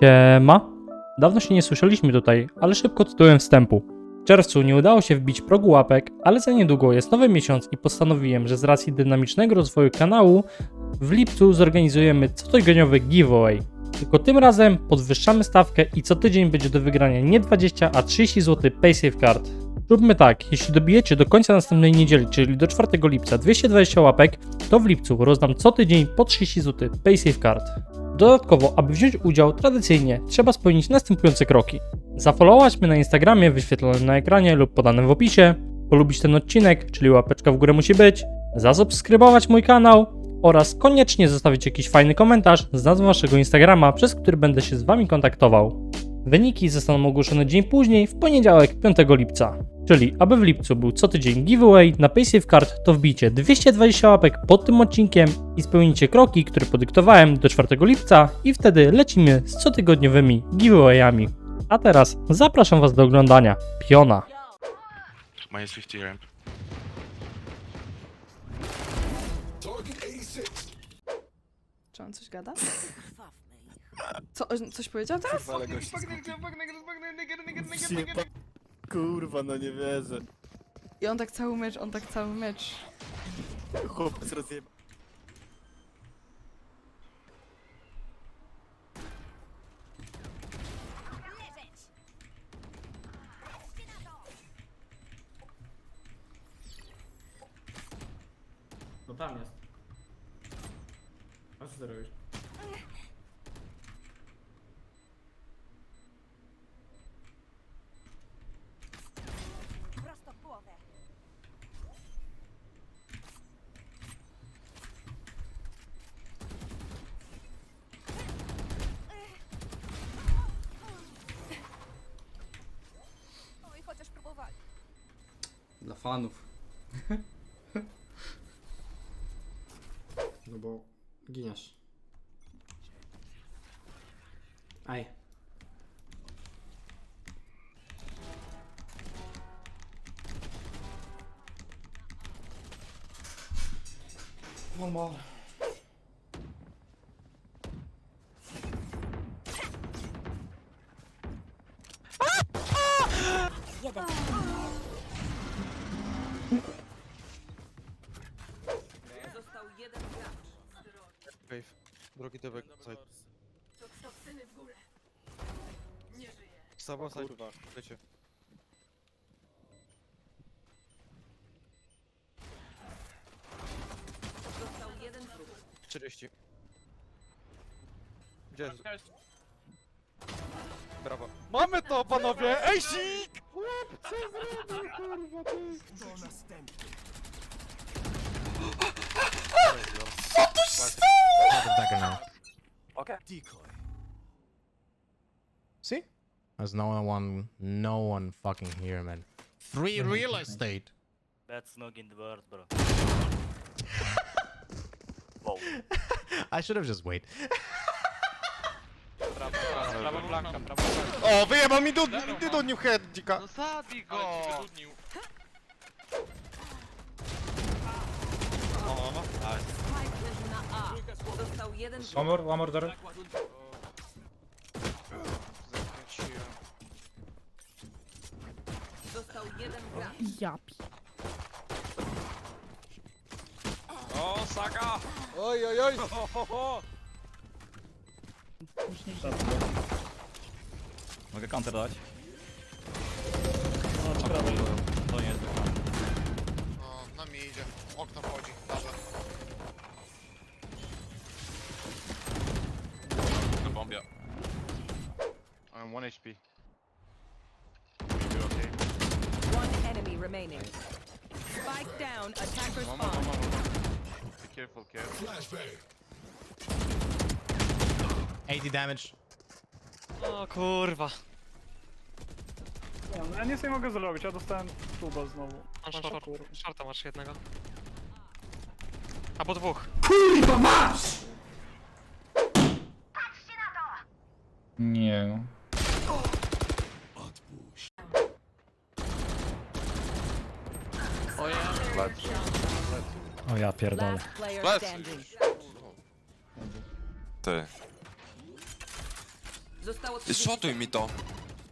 Siema. Dawno się nie słyszeliśmy tutaj, ale szybko tytułem wstępu. W czerwcu nie udało się wbić progu łapek, ale za niedługo jest nowy miesiąc i postanowiłem, że z racji dynamicznego rozwoju kanału w lipcu zorganizujemy cotygodniowy giveaway. Tylko tym razem podwyższamy stawkę i co tydzień będzie do wygrania nie 20, a 30 zł PaySafe Card. Róbmy tak, jeśli dobijecie do końca następnej niedzieli, czyli do 4 lipca 220 łapek, to w lipcu rozdam co tydzień po 30 zł PaySafe Card. Dodatkowo, aby wziąć udział tradycyjnie, trzeba spełnić następujące kroki. Zafollowować mnie na Instagramie wyświetlonym na ekranie lub podanym w opisie, polubić ten odcinek, czyli łapeczka w górę musi być, zasubskrybować mój kanał oraz koniecznie zostawić jakiś fajny komentarz z nazwą waszego Instagrama, przez który będę się z wami kontaktował. Wyniki zostaną ogłoszone dzień później, w poniedziałek 5 lipca. Czyli, aby w lipcu był co tydzień giveaway na PaySafe Card, to wbijcie 220 łapek pod tym odcinkiem i spełnijcie kroki, które podyktowałem do 4 lipca i wtedy lecimy z cotygodniowymi giveawayami. A teraz zapraszam Was do oglądania. Piona. Minus 50 ramp. Czy on coś gada? Co, coś powiedział teraz? Ale gość Kurwa, no nie wierzę. I on tak cały mecz, on tak cały mecz. Chłopiec rozjeb... No tam jest. A co ty robisz? Dla fanów. No bo giniesz. Aj. One more. Jeden. Wave. Drugi typek. Side. Sabo, side. Kurwa. Wiecie. Został jeden wróg. 40. Gdzie jest? Brawo. Mamy to, panowie! Ej, sik! See? There's no one, no one fucking here, man. Free real estate. That's not in the word, bro. I should have just wait. O, wyjebał mi dud, dudnił head, dzika. No zabij go! O, no. Spike leży na A. Został jeden more, one more door. Został jeden gracz. O, Saka! Oj, oj, oj! Mogę counter dać? To nie jest O, na mnie idzie. Okno wchodzi. Darze. do bombia. I'm 1 HP. One enemy remaining. Spike down. Attacker Mama, spawn. mama, mama. Be careful, careful. 80 damage. O kurwa. Ja nic nie mogę zrobić, ja dostałem tuba znowu. Mam short, shorta masz jednego. Albo dwóch. Nie. O ja pierdolę. Last player standing. Ty. Zostało 30 Szotuj mi to.